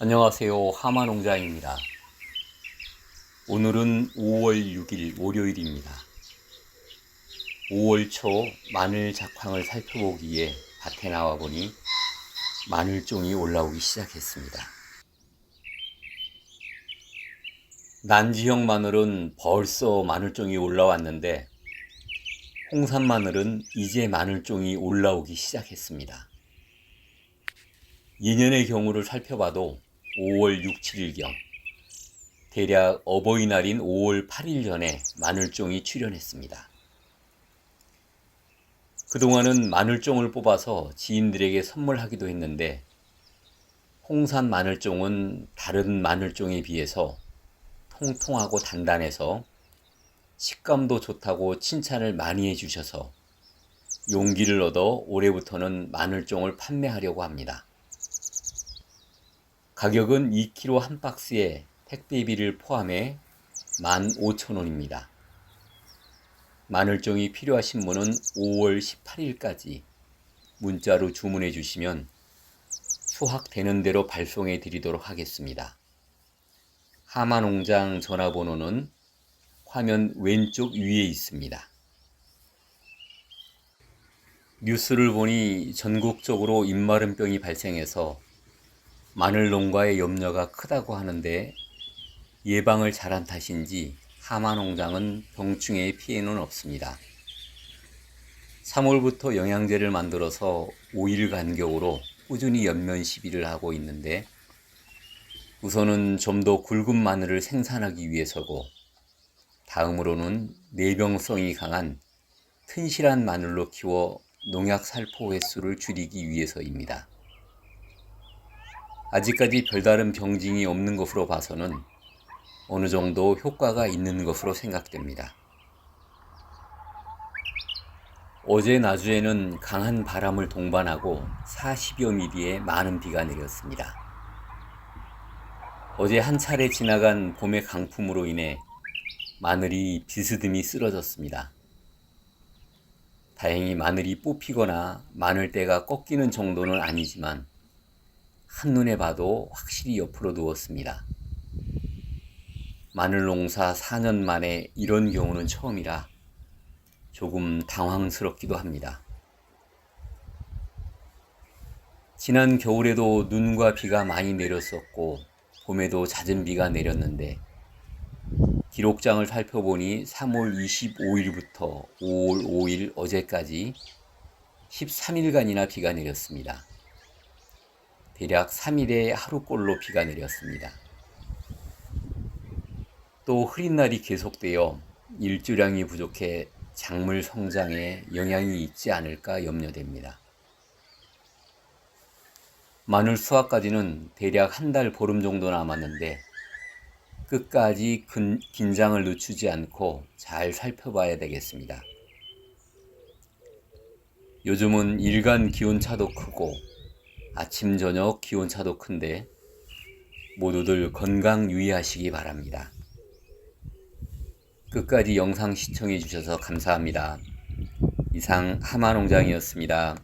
안녕하세요. 하마농장입니다. 오늘은 5월 6일 월요일입니다. 5월 초 마늘 작황을 살펴보기에 밭에 나와 보니 마늘종이 올라오기 시작했습니다. 난지형 마늘은 벌써 마늘종이 올라왔는데 홍산 마늘은 이제 마늘종이 올라오기 시작했습니다. 예년의 경우를 살펴봐도 5월 6, 7일경 대략 어버이날인 5월 8일 전에 마늘종이 출현했습니다. 그동안은 마늘종을 뽑아서 지인들에게 선물하기도 했는데 홍산 마늘종은 다른 마늘종에 비해서 통통하고 단단해서 식감도 좋다고 칭찬을 많이 해주셔서 용기를 얻어 올해부터는 마늘종을 판매하려고 합니다. 가격은 2kg 한 박스에 택배비를 포함해 15,000원입니다. 마늘종이 필요하신 분은 5월 18일까지 문자로 주문해 주시면 수확되는 대로 발송해 드리도록 하겠습니다. 하마농장 전화번호는 화면 왼쪽 위에 있습니다. 뉴스를 보니 전국적으로 입마름병이 발생해서 마늘 농가의 염려가 크다고 하는데 예방을 잘한 탓인지 하마 농장은 병충해의 피해는 없습니다. 3월부터 영양제를 만들어서 5일 간격으로 꾸준히 연면 시비를 하고 있는데 우선은 좀 더 굵은 마늘을 생산하기 위해서고 다음으로는 내병성이 강한 튼실한 마늘로 키워 농약 살포 횟수를 줄이기 위해서입니다. 아직까지 별다른 병징이 없는 것으로 봐서는 어느 정도 효과가 있는 것으로 생각됩니다. 어제 나주에는 강한 바람을 동반하고 40여 미리의 많은 비가 내렸습니다. 어제 한 차례 지나간 봄의 강풍으로 인해 마늘이 비스듬히 쓰러졌습니다. 다행히 마늘이 뽑히거나 마늘대가 꺾이는 정도는 아니지만 한눈에 봐도 확실히 옆으로 누웠습니다. 마늘 농사 4년 만에 이런 경우는 처음이라 조금 당황스럽기도 합니다. 지난 겨울에도 눈과 비가 많이 내렸었고 봄에도 잦은 비가 내렸는데 기록장을 살펴보니 3월 25일부터 5월 5일 어제까지 13일간이나 비가 내렸습니다. 대략 3일에 하루꼴로 비가 내렸습니다. 또 흐린 날이 계속되어 일조량이 부족해 작물 성장에 영향이 있지 않을까 염려됩니다. 마늘 수확까지는 대략 한 달 보름 정도 남았는데 끝까지 근, 긴장을 늦추지 않고 잘 살펴봐야 되겠습니다. 요즘은 일간 기온차도 크고 아침 저녁 기온차도 큰데 모두들 건강 유의하시기 바랍니다. 끝까지 영상 시청해 주셔서 감사합니다. 이상 하마농장이었습니다.